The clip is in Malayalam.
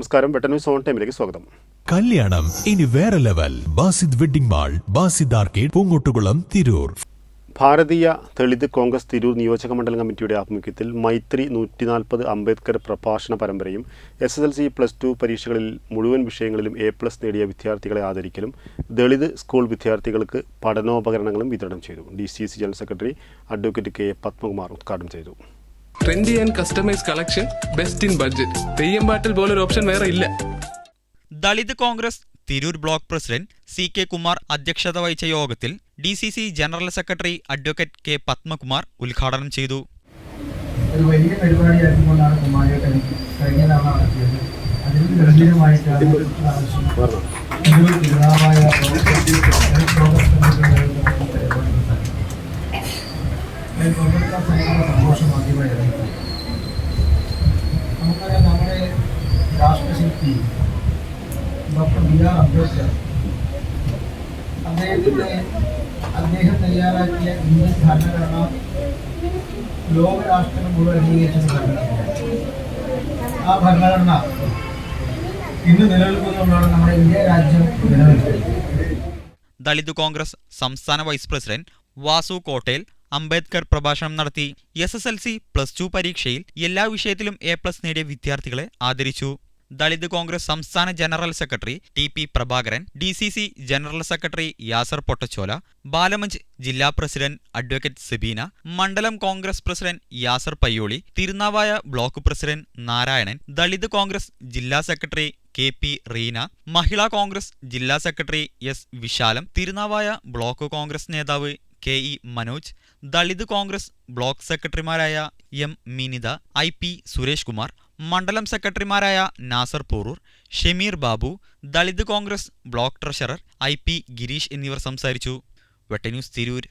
നമസ്കാരം. വെട്ടന്യൂസ് ഓൺ ടൈമിലേക്ക് സ്വാഗതം. കല്യാണം. ഇനി വേറെ level. Basid wedding mall Basid arcade Poonkottukulam Tirur. Bharatiya Dalit Congress Tirur നിയോജക മണ്ഡലം കമ്മിറ്റിയുടെ ആഭിമുഖ്യത്തിൽ മൈത്രി നൂറ്റി നാൽപ്പത് അംബേദ്കർ പ്രഭാഷണ പരമ്പരയും S S L C plus two പരീക്ഷകളിൽ മുഴുവൻ വിഷയങ്ങളിലും എ പ്ലസ് നേടിയ വിദ്യാർത്ഥികളെ ആദരിക്കലും ദളിത് സ്കൂൾ വിദ്യാർത്ഥികൾക്ക് പഠനോപകരണങ്ങളും വിതരണം ചെയ്തു. D C C general secretary advocate K Padmakumar ഉദ്ഘാടനം ചെയ്തു. Trendy and customise collection best in budget Theyyam പാട്ടിൽ പോലൊരു ഓപ്ഷൻ വേറെ ഇല്ല. Dalit Congress Tirur block president C K Kumar അധ്യക്ഷത വഹിച്ച യോഗത്തിൽ D C C general secretary advocate K Padmakumar ഉദ്ഘാടനം ചെയ്തു. ഒരു വലിയ പരിപാടിയാക്കിക്കൊണ്ടാണ് കുമാരേട്ടൻ കഴിഞ്ഞ തവണ നടത്തിയത്. അതിന് ഗംഭീരമായിട്ടാണ് ഒരു രാഷ്ട്രശില്പി ഡോക്ടർ ബി ആർ അദ്ദേഹത്തിന്റെ അദ്ദേഹം തയ്യാറാക്കിയ ഇന്ത്യൻ ഭരണഘടന ലോകരാഷ്ട്രം മുഴുവൻ അംഗീകരിച്ച ഭരണഘടന ആ ഭരണഘടന ഇന്ന് നിലനിൽക്കുന്നതുകൊണ്ടാണ് നമ്മുടെ ഇന്ത്യ രാജ്യം ദളിത് കോൺഗ്രസ് സംസ്ഥാന വൈസ് പ്രസിഡന്റ് വാസു കോട്ടേൽ അംബേദ്കർ പ്രഭാഷണം നടത്തി. S S L C plus two പരീക്ഷയിൽ എല്ലാ വിഷയത്തിലും എ പ്ലസ് നേടിയ വിദ്യാർത്ഥികളെ ആദരിച്ചു. ദളിത് കോൺഗ്രസ് സംസ്ഥാന general secretary T P Prabhakaran D C C general secretary Yasar Pottachola Balamanch ജില്ലാ പ്രസിഡന്റ് അഡ്വക്കേറ്റ് സെബീന മണ്ഡലം Congress president Yasar Payyoli Thirunavaya block president Narayanan Dalit Congress ജില്ലാ secretary K P Reena Mahila Congress ജില്ലാ secretary S Vishalam Thirunavaya block Congress നേതാവ് K E Manoj Dalit Congress block സെക്രട്ടറിമാരായ M Minitha I P Suresh Kumar മണ്ഡലം സെക്രട്ടറിമാരായ Nasar Porur Shameer Babu Dalit Congress block treasurer I P Girish എന്നിവർ സംസാരിച്ചു. വെട്ടന്യൂസ് തിരൂർ.